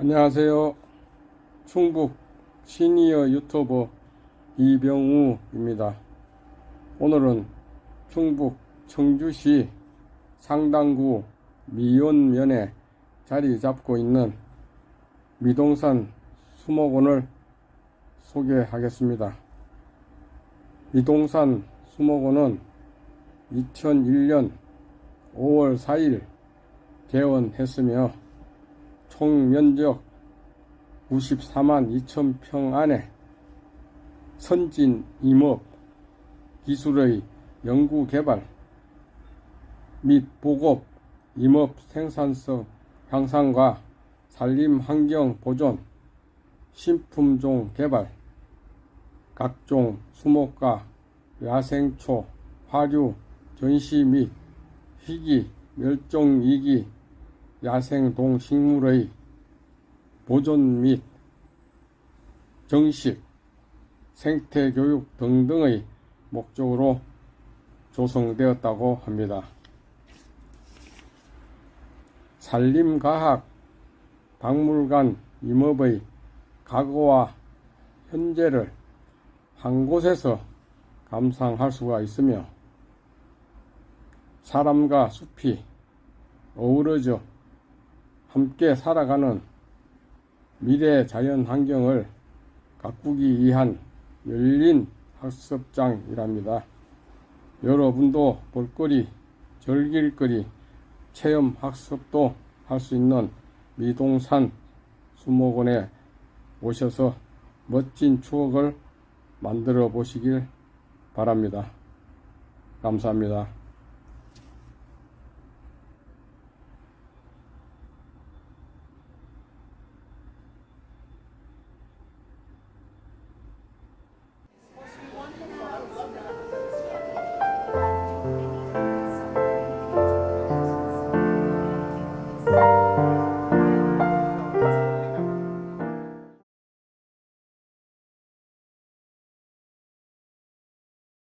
안녕하세요. 충북 시니어 유튜버 이병우입니다. 오늘은 충북 청주시 상당구 미원면에 자리 잡고 있는 미동산 수목원을 소개하겠습니다. 미동산 수목원은 2001년 5월 4일 개원했으며 총 면적 94만 2천 평 안에 선진 임업 기술의 연구 개발 및 보급 임업 생산성 향상과 산림 환경 보존 신품종 개발 각종 수목과 야생초 화류 전시 및 희귀 멸종 위기 야생 동식물의 보존 및 정식, 생태 교육 등등의 목적으로 조성되었다고 합니다. 산림과학 박물관 임업의 과거와 현재를 한 곳에서 감상할 수가 있으며 사람과 숲이 어우러져 함께 살아가는 미래 자연 환경을 가꾸기 위한 열린 학습장이랍니다. 여러분도 볼거리, 즐길거리, 체험 학습도 할 수 있는 미동산 수목원에 오셔서 멋진 추억을 만들어 보시길 바랍니다. 감사합니다.